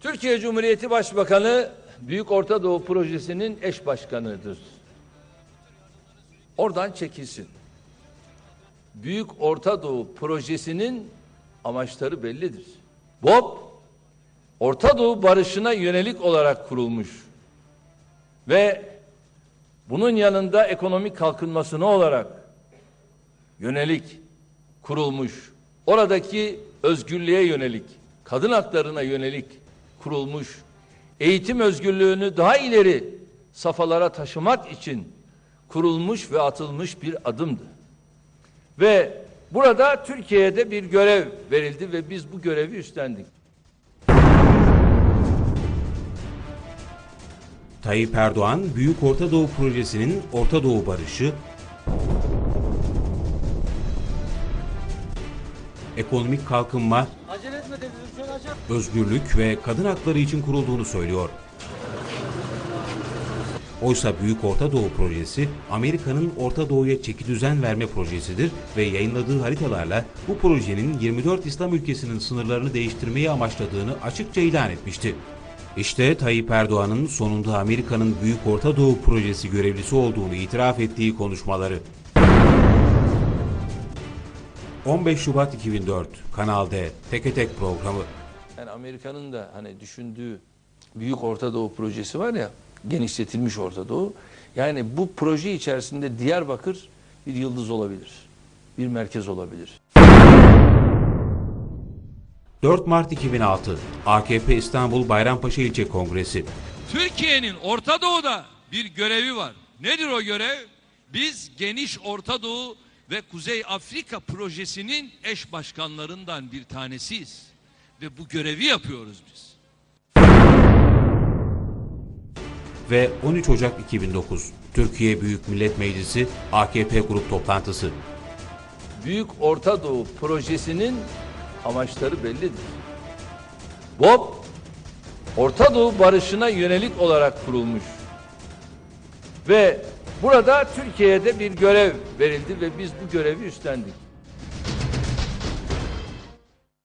Türkiye Cumhuriyeti Başbakanı Büyük Orta Doğu Projesi'nin eş başkanıdır. Oradan çekilsin. Büyük Orta Doğu Projesi'nin amaçları bellidir. BOP, Orta Doğu barışına yönelik olarak kurulmuş ve bunun yanında ekonomik kalkınmasına olarak yönelik kurulmuş. Oradaki özgürlüğe yönelik, kadın haklarına yönelik kurulmuş. Eğitim özgürlüğünü daha ileri safhalara taşımak için kurulmuş ve atılmış bir adımdı. Ve burada Türkiye'de bir görev verildi ve biz bu görevi üstlendik. Tayyip Erdoğan, Büyük Orta Doğu Projesi'nin Orta Doğu barışı, ekonomik kalkınma, özgürlük ve kadın hakları için kurulduğunu söylüyor. Oysa Büyük Orta Doğu Projesi, Amerika'nın Orta Doğu'ya çeki düzen verme projesidir ve yayınladığı haritalarla bu projenin 24 İslam ülkesinin sınırlarını değiştirmeyi amaçladığını açıkça ilan etmişti. İşte Tayyip Erdoğan'ın sonunda Amerika'nın Büyük Orta Doğu Projesi görevlisi olduğunu itiraf ettiği konuşmaları. 15 Şubat 2004 Kanal D Teke Tek programı Yani Amerika'nın da hani düşündüğü Büyük Orta Doğu projesi var ya, genişletilmiş Orta Doğu. Yani bu proje içerisinde Diyarbakır bir yıldız olabilir. Bir merkez olabilir. 4 Mart 2006 AKP İstanbul Bayrampaşa İlçe Kongresi Türkiye'nin Orta Doğu'da bir görevi var. Nedir o görev? Biz geniş Orta Doğu ve Kuzey Afrika projesinin eş başkanlarından bir tanesiyiz. Ve bu görevi yapıyoruz biz. ve 13 Ocak 2009 Türkiye Büyük Millet Meclisi AKP grup toplantısı Büyük Orta Doğu projesinin amaçları bellidir. BOP, Orta Doğu barışına yönelik olarak kurulmuş. Ve burada Türkiye'de bir görev verildi ve biz bu görevi üstlendik.